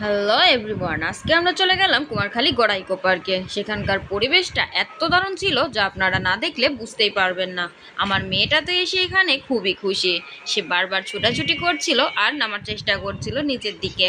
Hello everyone আজকে আমরা চলে গেলাম কুমারখালী গড়াইকো পার্কে। সেখানকার পরিবেশটা এত দারুণ ছিল যা আপনারা না দেখলে বুঝতেই পারবেন না। আমার মেয়েটা তো এসে এখানে খুবই খুশি। সে বারবার ছোটাছুটি করছিল আর নামার চেষ্টা করছিল নিচের দিকে।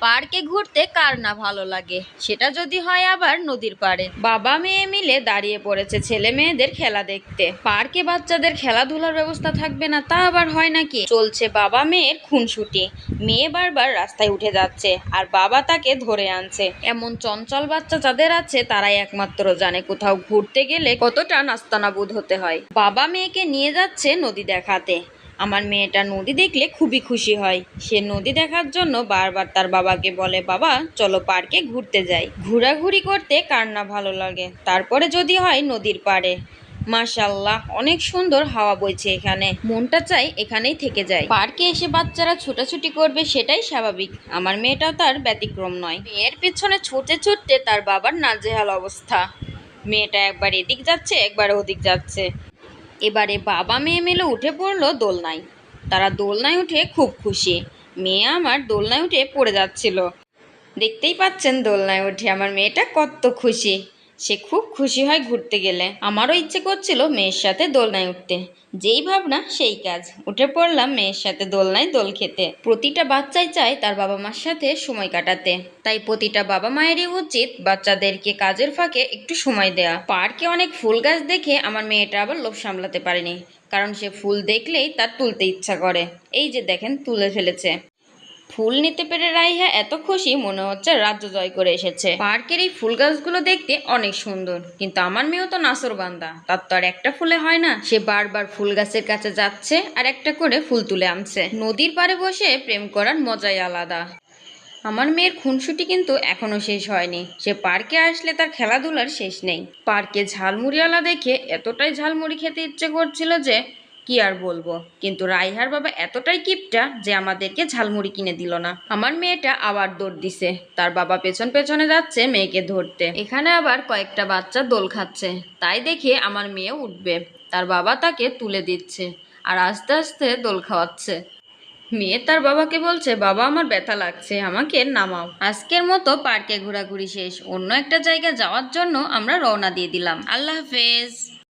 পার্কে ঘুরতে কার না ভালো লাগে? সেটা যদি হয় আবার নদীর পাড়ে। বাবা মেয়ে মিলে দাঁড়িয়ে পড়েছে ছেলে মেয়েদের খেলা দেখতে। পার্কে বাচ্চাদের খেলাধুলার ব্যবস্থা থাকবে না, তা আবার হয় নাকি? চলছে বাবা মেয়ের খুনসুটি। মেয়ে বারবার রাস্তায় উঠে যাচ্ছে, আর বাবা তাকে ধরে আনছে। এমন চঞ্চল বাচ্চা যাদের আছে, তারাই একমাত্র জানে কোথাও ঘুরতে গেলে কতটা নাস্তানাবুদ হতে হয়। বাবা মেয়েকে নিয়ে যাচ্ছে নদী দেখাতে। আমার মেয়েটা নদী দেখলে খুবই খুশি হয়। সে নদী দেখার জন্য বারবার তার বাবাকে বলে, বাবা, চলো পার্কে ঘুরতে যাই। ঘোরাঘুরি করতে কার না ভালো লাগে? তারপরে যদি হয় নদীর পাড়ে। মাশাল্লাহ অনেক সুন্দর হাওয়া বইছে এখানে। মনটা চাই এখানেই থেকে যায়। পার্কে এসে বাচ্চারা ছোটাছুটি করবে সেটাই স্বাভাবিক। আমার মেয়েটাও তার ব্যতিক্রম নয়। মেয়ের পেছনে ছুটে ছুটতে তার বাবার নাজেহাল অবস্থা। মেয়েটা একবার এদিক যাচ্ছে, একবার ওদিক যাচ্ছে। এবারে বাবা মেয়ে মেলে উঠে পড়ল দোলনায়। তারা দোলনায় উঠে খুব খুশি। মেয়ে আমার দোলনায় উঠে পড়ে যাচ্ছিল। দেখতেই পাচ্ছেন দোলনায় উঠে। আমার মেয়েটা কত খুশি। সে খুব খুশি হয় ঘুরতে গেলে। আমারও ইচ্ছে করছিল মেয়ের সাথে দোলনায় উঠতে। যেই ভাবনা, সেই কাজ। উঠে পড়লাম মেয়ের সাথে দোলনায় দোল খেতে। প্রতিটা বাচ্চাই চায় তার বাবা মার সাথে সময় কাটাতে। তাই প্রতিটা বাবা মায়েরই উচিত বাচ্চাদেরকে কাজের ফাঁকে একটু সময় দেওয়া পার্কে অনেক ফুল গাছ দেখে আমার মেয়েটা আবার লোভ সামলাতে পারেনি। কারণ সে ফুল দেখলেই তার তুলতে ইচ্ছা করে। এই যে দেখেন, তুলে ফেলেছে। ফুল নিতে পেরে রাইহা এত খুশি, মনে হচ্ছে রাজ্য জয় করে এসেছে। পার্কের এই ফুল গাছগুলো দেখতে অনেক সুন্দর, কিন্তু আমার মেয়েও তো নাসর বান্দা। তার তো আর একটা ফুলে হয় না। সে বারবার ফুল গাছের কাছে যাচ্ছে আর একটা করে ফুল তুলে আনছে। নদীর পাড়ে বসে প্রেম করার মজাই আলাদা। আমার মেয়ের খুনসুটি কিন্তু এখনও শেষ হয়নি। সে পার্কে আসলে তার খেলাধুলার শেষ নেই। পার্কে ঝালমুড়িওয়ালা দেখে এতটাই ঝালমুড়ি খেতে ইচ্ছে করছিল যে কি আর বলব? কিন্তু রাইহার বাবা এতটাই কিপটা যে আমাদেরকে ঝালমুড়ি কিনে দিল না। আমার মেয়েটা আবার দৌড় দিছে। তার বাবা পেছন পেছনে যাচ্ছে মেয়েকে ধরতে। এখানে আবার কয়েকটা বাচ্চা দোল খাচ্ছে। তাই দেখে আমার মেয়ে উঠবে। তার বাবা তাকে তুলে দিচ্ছে আর আস্তে আস্তে দোল খাওয়াচ্ছে। মেয়ে তার বাবাকে বলছে, বাবা, আমার ব্যথা লাগছে। আমাকে নামাও। আজকের মতো পার্কে ঘোরাঘুরি শেষ। অন্য একটা জায়গায় যাওয়ার জন্য আমরা রওনা দিয়ে দিলাম। আল্লাহ হাফেজ।